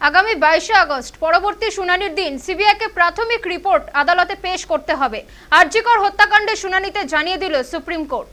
আগামী বাইশে আগস্ট, পরবর্তী শুনানির দিন সিবিআইকে প্রাথমিক রিপোর্ট আদালতে পেশ করতে হবে। আরজিকর হত্যাকাণ্ডের শুনানিতে জানিয়ে দিল সুপ্রিম কোর্ট।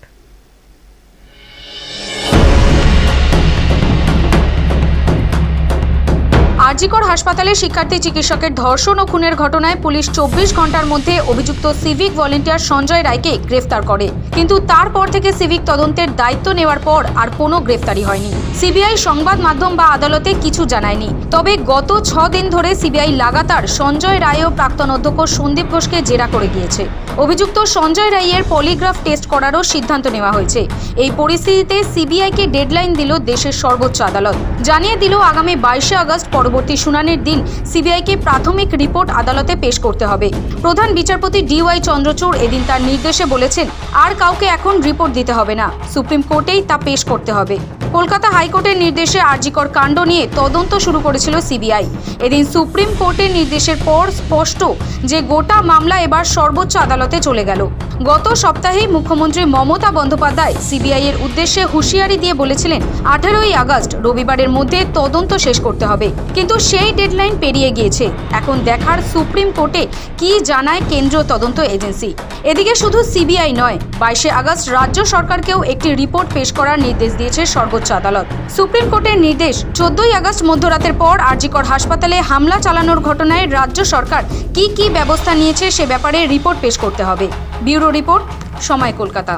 আরজিকর হাসপাতালে শিক্ষার্থী চিকিৎসকের ধর্ষণ ও খুনের ঘটনায় পুলিশ চব্বিশ ঘণ্টার মধ্যে অভিযুক্ত সিভিক ভলেন্টিয়ার সঞ্জয় রায়কে গ্রেফতার করে। কিন্তু তারপর থেকে সিভিক তদন্তের দায়িত্ব নেওয়ার পর আর কোনো গ্রেফতারি হয়নি। সিবিআই সংবাদ মাধ্যম বা আদালতে কিছু জানায়নি। তবে গত ছ দিন ধরে সিবিআই লাগাতার সঞ্জয় রায় ও প্রাক্তন অধ্যক্ষ সন্দীপ ঘোষকে জেরা করে গিয়েছে। অভিযুক্ত সঞ্জয় রায়ের পলিগ্রাফ টেস্ট করারও সিদ্ধান্ত নেওয়া হয়েছে। এই পরিস্থিতিতে সিবিআইকে ডেডলাইন দিল দেশের সর্বোচ্চ আদালত। জানিয়ে দিল আগামী বাইশে আগস্ট পরবর্তী শুনানির দিন সিবিআইকে প্রাথমিক রিপোর্ট আদালতে পেশ করতে হবে। প্রধান বিচারপতি ডিওয়াই চন্দ্রচূড় এদিন তার নির্দেশে বলেছেন, আর কাউকে এখন রিপোর্ট দিতে হবে না। সুপ্রিম কোর্টেই তা পেশ করতে হবে। কলকাতা হাইকোর্টের নির্দেশে আরজিকর কাণ্ড নিয়ে তদন্ত শুরু করেছিল সিবিআই। এদিন সুপ্রিম কোর্টের নির্দেশের পর স্পষ্ট যে গোটা মামলা এবার সর্বোচ্চ আদালতে চলে গেল। গত সপ্তাহেই মুখ্যমন্ত্রী মমতা বন্দ্যোপাধ্যায় সিবিআই এর উদ্দেশ্যে হুঁশিয়ারি দিয়ে বলেছিলেন, আঠারোই আগস্ট রবিবারের মধ্যে তদন্ত শেষ করতে হবে। কিন্তু সেই ডেডলাইন পেরিয়ে গিয়েছে। এখন দেখার সুপ্রিম কোর্টে কি জানায় কেন্দ্রীয় তদন্ত এজেন্সি। এদিকে শুধু সিবিআই নয়, বাইশে আগস্ট রাজ্য সরকারকেও একটি রিপোর্ট পেশ করার নির্দেশ দিয়েছে সর্বোচ্চ আদালত। সুপ্রিম কোর্টের নির্দেশ, চোদ্দই আগস্ট মধ্যরাতের পর আরজিকর হাসপাতালে হামলা চালানোর ঘটনায় রাজ্য সরকার কি কি ব্যবস্থা নিয়েছে সে ব্যাপারে রিপোর্ট পেশ করতে হবে। ব্যুরো রিপোর্ট, সময় কলকাতা।